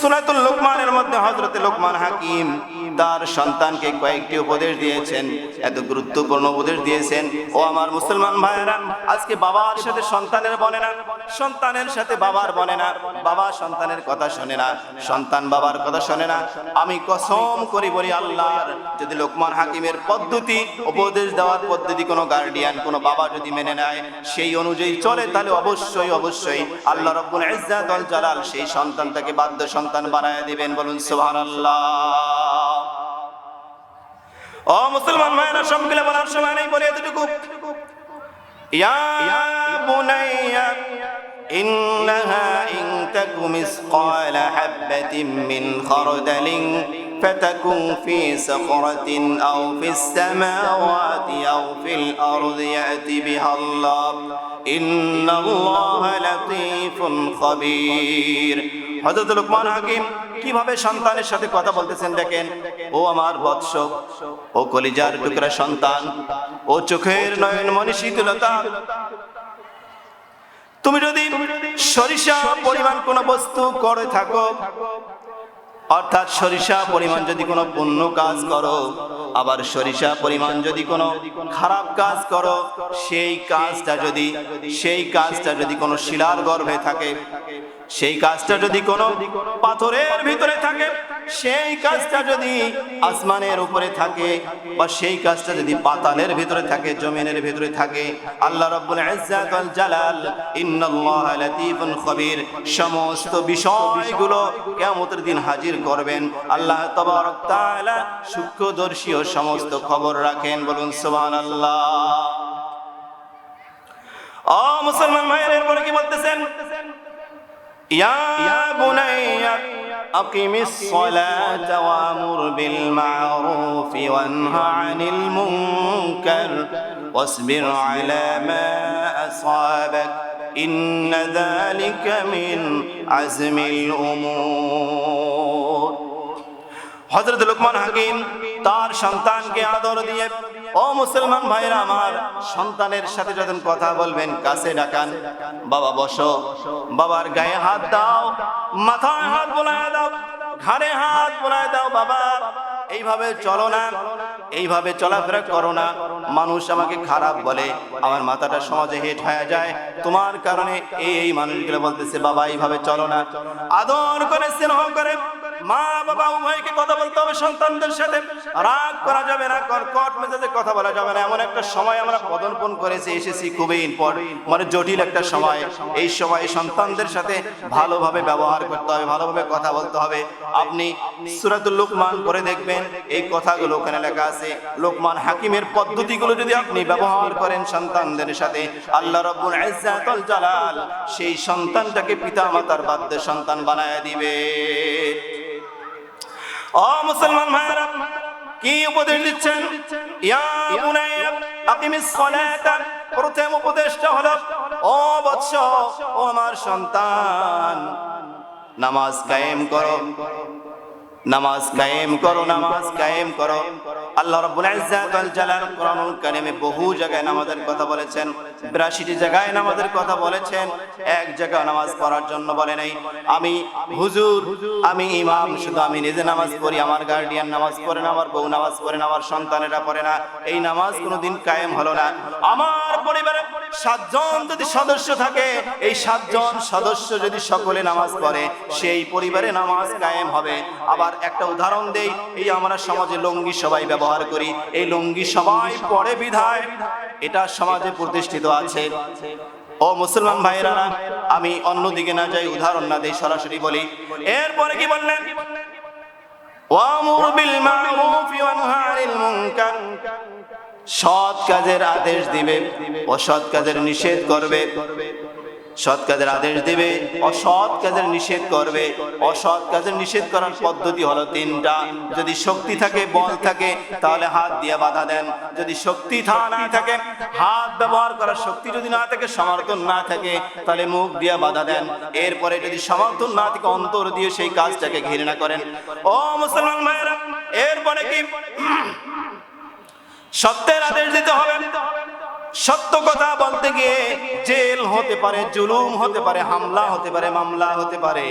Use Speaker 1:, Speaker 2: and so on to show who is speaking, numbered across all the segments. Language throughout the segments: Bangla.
Speaker 1: সুরাতুল লোকমানের মধ্যে হজরতে লোকমান হাকিম তার সন্তানকে কয়েকটি উপদেশ দিয়েছেন, এত গুরুত্বপূর্ণ উপদেশ দিয়েছেন। ও আমার মুসলমান ভাইয়েরা, আজকে বাবার সাথে সন্তানের বনে না, সন্তানের সাথে বাবার বনে না। বাবা সন্তানের কথা শোনে না, সন্তান বাবার কথা শোনে না। আমি কসম করি বলি আল্লাহর, যদি লোকমান হাকিমের পদ্ধতি, উপদেশ দেওয়ার পদ্ধতি কোনো গার্ডিয়ান কোনো বাবা যদি মেনে নেয়, সেই অনুযায়ী চলে, তাহলে অবশ্যই অবশ্যই আল্লাহ রব্বুল ইজ্জাত ওয়াল জালাল সেই সন্তানটাকে বাধ্য সন্তান বানায় দিবেন বলুন সুবহানাল্লাহ ও মুসলমান ভাইরা সব মিলে বলার সময় নেই বলে এতটুকু ইয়া বুনাইয়া إنها إن تك مثقال حبة من خردل فتكن في صخرة أو في السماوات أو في الأرض يأتي بها الله إن الله لطيف خبير হযরত লোকমান হাকিম কিভাবে সন্তানের সাথে কথা বলতেছেন দেখেন ও আমার বৎস ও কলিজার টুকরা সন্তান ও চোখের নয়ন মনি শীতলতা তুমি যদি সরিষা পরিমাণ কোন বস্তু করে থাকো অর্থাৎ সরিষা পরিমাণ যদি কোনো পুণ্য কাজ করো, আবার সরিষা পরিমাণ যদি কোনো খারাপ কাজ করো, সেই কাজটা যদি, সেই কাজটা যদি কোনো শিলার গর্ভে থাকে, সেই কাজটা যদি কোনো পাথরের ভিতরে সেই কাজটা যদি আসমানের উপরে থাকে বা সেই কাজটা যদি পাতালের ভিতরে থাকে, জমিনের ভিতরে থাকে, আল্লাহ রাব্বুল ইজ্জাতুল জালাল, ইন্নাল্লাহা লাতীফুন খবীর। সমস্ত বিষয়গুলো কিয়ামতের দিন হাজির করবেন। আল্লাহ তবারক তাআলা সূক্ষ্মদর্শী ও সমস্ত খবর রাখেন। বলুন, সুবহানাল্লাহ। ও মুসলমান ভাইয়ের এরপরে কি বলতেছেন? ইয়া বুনাইয়া أقم الصلاة وأمر بالمعروف وانه عن المنكر واصبر على ما أصابك إن ذلك من عزم الأمور হজরত লোকমান হাকিম তার সন্তানকে আদর দিয়ে ও মুসলমান ভাইরা আমার, সন্তানের সাথে যখন কথা বলবেন, কাছে ডাকান, বাবা বসো, বাবার গায়ে হাত দাও, মাথায় হাত বোলায় দাও, ঘাড়ে হাত বোলায় দাও, বাবা, এইভাবে চলো না, এইভাবে চলাফেরা করো না। মানুষ আমাকে খারাপ বলে, আমার মাথাটা সমাজে হেট হয়ে যায়। তোমার কারণে এই এই মানুষগুলো বলতেছে, বাবা, এইভাবে চলো না। আদর করে, স্নেহ করে মা বাবা উভয়কে কথা বলতে হবে, সন্তানদের সাথে। রাগ করা যাবে না কর্কট মেজাজে কথা বলা যাবে না। এমন একটা সময় আমরা পদনপন করেছি, এসেছি খুবই মানে জটিল একটা সময়। এই সময় সন্তানদের সাথে ভালোভাবে ব্যবহার করতে হবে, ভালোভাবে কথা বলতে হবে। আপনি সুরাতুল লোকমান করে দেখবেন, এই কথাগুলো ওখানে লেখা আছে। লোকমান হাকিমের পদ্ধতিগুলো যদি আপনি ব্যবহার করেন সন্তানদের সাথে, আল্লাহ রব্বুল ইজ্জাতুল জালাল সেই সন্তানটাকে পিতামাতার বাধ্য সন্তান বানায় দিবে। ও মুসলমান ভাইরা কি উপদেশ দিচ্ছেন? ইয়া বুনাইয়া আকিমিস সালাতা, প্রথম উপদেশটা হলো ও বৎস, ও আমার সন্তান, নামাজ কায়েম করো। নামাজ কায়েম করো, নামাজ কায়েম করো। আল্লাহ রাব্বুল ইজ্জাত ওয়াল জালাল কোরআনুল কারীমে বহু জায়গায় নামাজের কথা বলেছেন 82টি জায়গায় নামাজের কথা বলেছেন, এক জায়গায় নামাজ পড়ার জন্য বলে নাই। আমি হুজুর, আমি ইমাম, শুধু আমি নিজে নামাজ পড়ি, আমার গার্ডিয়ান নামাজ পড়ে না, আমার বউ নামাজ পড়ে না, আমার সন্তানেরা পড়ে না, এই নামাজ কোনোদিন কায়েম হলো না। আমার পরিবারে সাতজন যদি সদস্য থাকে, এই সাতজন সদস্য যদি সকলে নামাজ পড়ে, সেই পরিবারে নামাজ কায়েম হবে। আবার একটা উদাহরণ দেই, এই আমরা সমাজে লঙ্গি সবাই ব্যবহার করি। এই লঙ্গি সবাই পড়ে বিধায়, এটা সমাজে প্রতিষ্ঠিত আছে। ও মুসলমান ভাইরা আমি অন্যদিকে না যাই, উদাহরণ না দেই, সরাসরি বলি। এরপরে কি বললেন? সৎ কাজের আদেশ দিবে, অসৎ কাজের নিষেধ করবে। সৎ কাজের আদেশ দেবে, অসৎ কাজের নিষেধ করবে। অসৎ কাজের নিষেধ করার পদ্ধতি হলো তিনটা। যদি শক্তি থাকে, বল থাকে, তাহলে হাত দিয়ে বাধা দেন। যদি শক্তি না থাকে, হাত ব্যবহার করার শক্তি যদি না থাকে, সমর্থন না থাকে, তাহলে মুখ দিয়ে বাধা দেন। এরপরে যদি সমর্থন না থাকে, অন্তর দিয়ে সেই কাজটাকে ঘৃণা করেন। ও মুসলমান ভাইয়েরা, এরপরে কি? সত্যের আদেশ দিতে হবে। সত্য কথা বলতে গিয়ে জেল হতে পারে জুলুম হতে পারে হামলা হতে পারে মামলা হতে পারে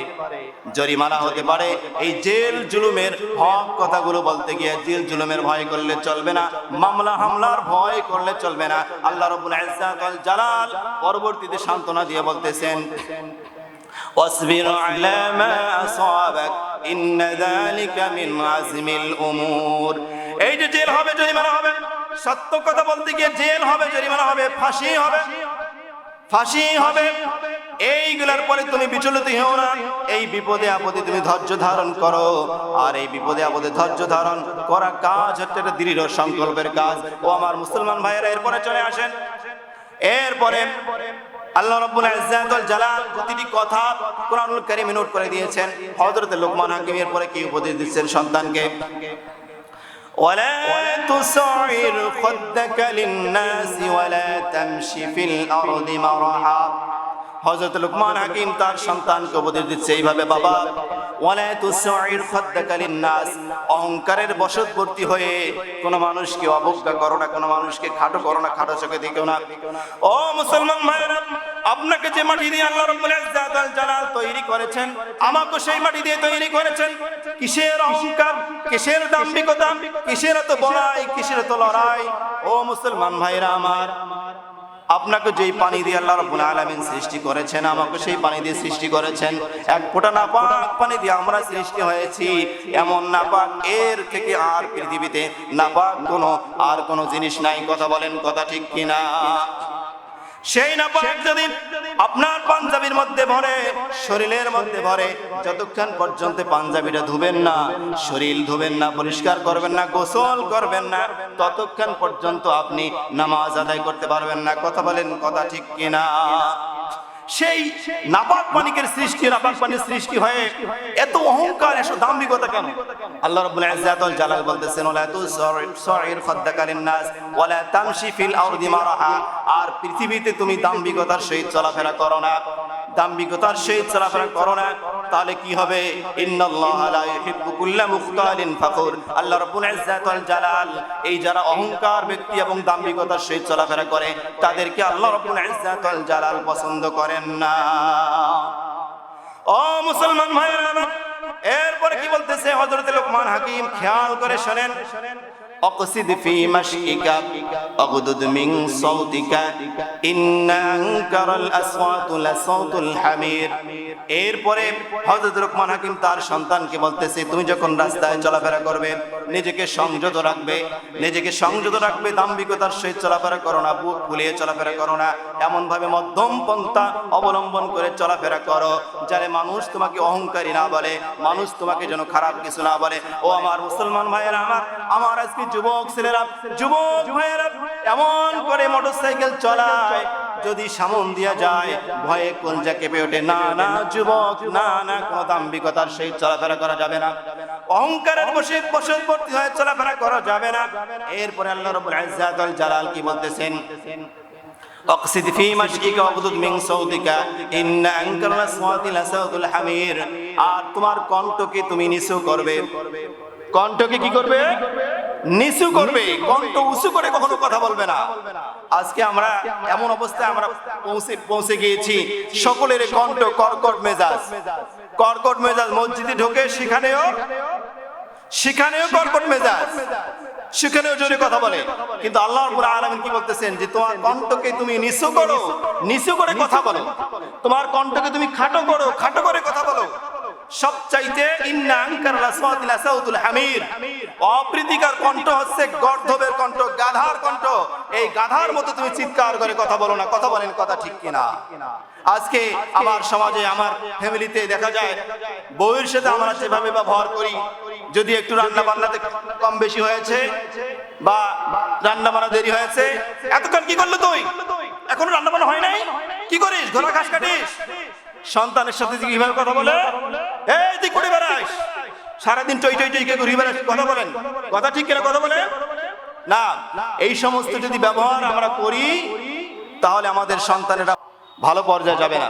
Speaker 1: জরিমানা হতে পারে এই জেল জুলুমের হক কথাগুলো বলতে গিয়ে জেল জুলুমের ভয় করলে চলবে না মামলা হামলার ভয় করলে চলবে না আল্লাহ রবুল ইজ্জাত ওয়াল জালাল পরবর্তীতে সান্ত্বনা দিয়ে বলতেছেন واصبر على ما أصابك إن ذلك من عزم الأمور এই যে জেল হবে জরিমানা হবে সত্য কথা বলতে গিয়ে জেল হবে, জরিমানা হবে, ফাঁসি হবে। ফাঁসি হবে। এইগুলার পরে তুমি বিচলিত হও না। এই বিপদে আপদে তুমি ধৈর্য ধারণ করো। আর এই বিপদে আপদে ধৈর্য ধারণ করা কাজ হচ্ছে একটা দৃঢ় সংকল্পের কাজ। ও আমার মুসলমান ভাইয়েরা, এরপরে চলে আসেন। এরপরে আল্লাহ রাব্বুল ইজ্জাতুল জালাল প্রতিটি কথা কোরআনুল কারীমে নোট করে দিয়েছেন। হযরত লোকমান হাকিমের পরে কি উপদেশ দিচ্ছেন সন্তানকে? ولا تسعر خدك للناس ولا تمشي في الأرض مرحا হযরত লুকমান হাকিম তার সন্তানকে উপদেশ দিচ্ছে এইভাবে বাবা ওয়ালা তুসাইর খাদ্দাকা লিন্নাস অহংকারের বশবর্তী হয়ে কোন মানুষকে অবজ্ঞা করো না কোন মানুষকে খাটো করো না খাটো চোখে দিকেও না ও মুসলমান ভাইরা আপনাকে যে মাটি দিয়ে আল্লাহ রাব্বুল ইজ্জাত আল জালাল তৈরি করেছেন, আমাকে সেই মাটি দিয়ে তৈরি করেছেন। কিসের অহংকার, কিসের দাম্ভিকতা, কিসের এত বড়াই, কিসের এত লড়াই? ও মুসলমান ভাইরা আমার, আপনাকে যেই পানি দিয়ে আল্লাহ রাব্বুল আলামিন সৃষ্টি করেছেন, আমাকে সেই পানি দিয়ে সৃষ্টি করেছেন। এক ফোঁটা নাপাক পানি দিয়ে আমরা সৃষ্টি হয়েছি। এমন নাপাক এর থেকে আর পৃথিবীতে নাপাক কোনো, আর কোনো জিনিস নাই। কথা বলেন কথা ঠিক কিনা? সেই নাপাক যদি আপনার পাঞ্জাবির মধ্যে ভরে, শরীরের মধ্যে ভরে, যতক্ষণ পর্যন্ত পাঞ্জাবিটা ধুবেন না, শরীর ধুবেন না, পরিষ্কার করবেন না, গোসল করবেন না, ততক্ষণ পর্যন্ত আপনি নামাজ আদায় করতে পারবেন না। কথা বলেন, কথা ঠিক কিনা? সেই নাপাক পানিকের সৃষ্টি নাপাক পানির সৃষ্টি হয়ে এত অহংকার, এত দাম্ভিকতা কেন? আল্লাহ রাব্বুল ইজ্জাত ওয়াল জালাল বলতেছেন ওয়ালা তুসাইর খাদ্দাকা নাস ওয়ালা তামশি ফিল আরদি মারাহা আর পৃথিবীতে তুমি দাম্ভিকতার সহিত চলাফেরা করো না। দাম্ভিকতার সহিত চলাফেরা করো না। তাহলে কি হবে? আল্লাহ রাব্বুল ইজ্জাত ওয়াল জালাল, এই যারা অহংকার ব্যক্তি এবং দাম্ভিকতার সহিত চলাফেরা করে, তাদেরকে আল্লাহ রাব্বুল ইজ্জাত ওয়াল জালাল পছন্দ করেন না। ও মুসলমান ভাইরা এরপরে কি বলতেছে হযরত লোকমান হাকিম? খেয়াল করে শুনেন। অকসিদ ফি মাশিকা অগদুদ মিন সাউতিকা ইন্না আনকারাল আসওয়াতু লাসাউতুল হামির এরপরে হযরত লোকমান হাকিম তার সন্তানকে বলতেছে, তুমি যখন রাস্তায় চলাফেরা করবে, নিজেকে সংযত রাখবে, নিজেকে সংযত রাখবে, দাম্ভিকতার সহিত চলাফেরা করো না, বুক ফুলিয়ে চলাফেরা করো না এমন ভাবে মধ্যম পন্থা অবলম্বন করে চলাফেরা করো, যাতে মানুষ তোমাকে অহংকারী না বলে, মানুষ তোমাকে যেন খারাপ কিছু না বলে। ও আমার মুসলমান ভাইয়েরা, আমার আমার আজকে যুবক ছেলেরা, যুবক ভাইয়েরা, এমন করে মোটরসাইকেল চলায়, যদি সামন দিয়া যায়, ভয়ে কলজা কেঁপে ওঠে। না না, যুবক, না না, কোনো দাম্ভিকতার সহিত চলাফেরা করা যাবে না। অহংকারের বসে বশবর্তী হয়ে চলাফেরা করা যাবে না। এরপরে আল্লাহ ইজ্জাত ওয়াল জালাল কি বলতেছেন? অকসিদ ফি মাশকিকা লাসাউতুল হামির। আর তোমার কণ্ঠকে তুমি নিচু করবে। কণ্ঠকে কি করবে? নিচু করবে। কণ্ঠ উঁচু করে কখনো কথা বলবে না। আজকে আমরা এমন অবস্থায় আমরা পৌঁছে পৌঁছে গিয়েছি। সকলের কণ্ঠ কর্কট মেজাজ। কর্কট মেজাজ। মসজিদে ঢোকে সেখানেও সেখানেও কর্কট মেজাজ। সেখানেও জোরে কথা বলে। কিন্তু আল্লাহ আলামিন কি বলতেছেন যে তোমার কণ্ঠকে তুমি নিচু করো। নিচু করে। কথা বলো। তোমার কণ্ঠকে তুমি খাটো করো। খাটো করে কথা বলো। সবচাইতে হামির। অপ্রীতিকর কণ্ঠ হচ্ছে গর্ধবের কণ্ঠ, গাধার কণ্ঠ। এই গাধার মতো তুমি চিৎকার করে কথা বলো না, কথা বলেন কথা ঠিক কিনা? আজকে আমার সমাজে, আমার ফ্যামিলিতে দেখা যায়, বউয়ের সাথে আমরা যেভাবে ব্যবহার করি, যদি একটু রান্না বান্নাতে কম বেশি হয়েছে বা রান্না বান্না দেরি হয়েছে, এতক্ষণ কি করল তুই? এখনও রান্না বান্না হয় নাই? কি করিস? ঘোড়া ঘাস কাটিস? সন্তানের সাথে কীভাবে কথা বলে, এই তুই করে বেড়াস সারাদিন টই টই টই ঘুরে বেড়াস, কথা বলেন। কথা ঠিক কিনা কথা বলে না, এই সমস্ত যদি ব্যবহার আমরা করি, তাহলে আমাদের সন্তানেরা ভালো পর্যায়ে যাবে না।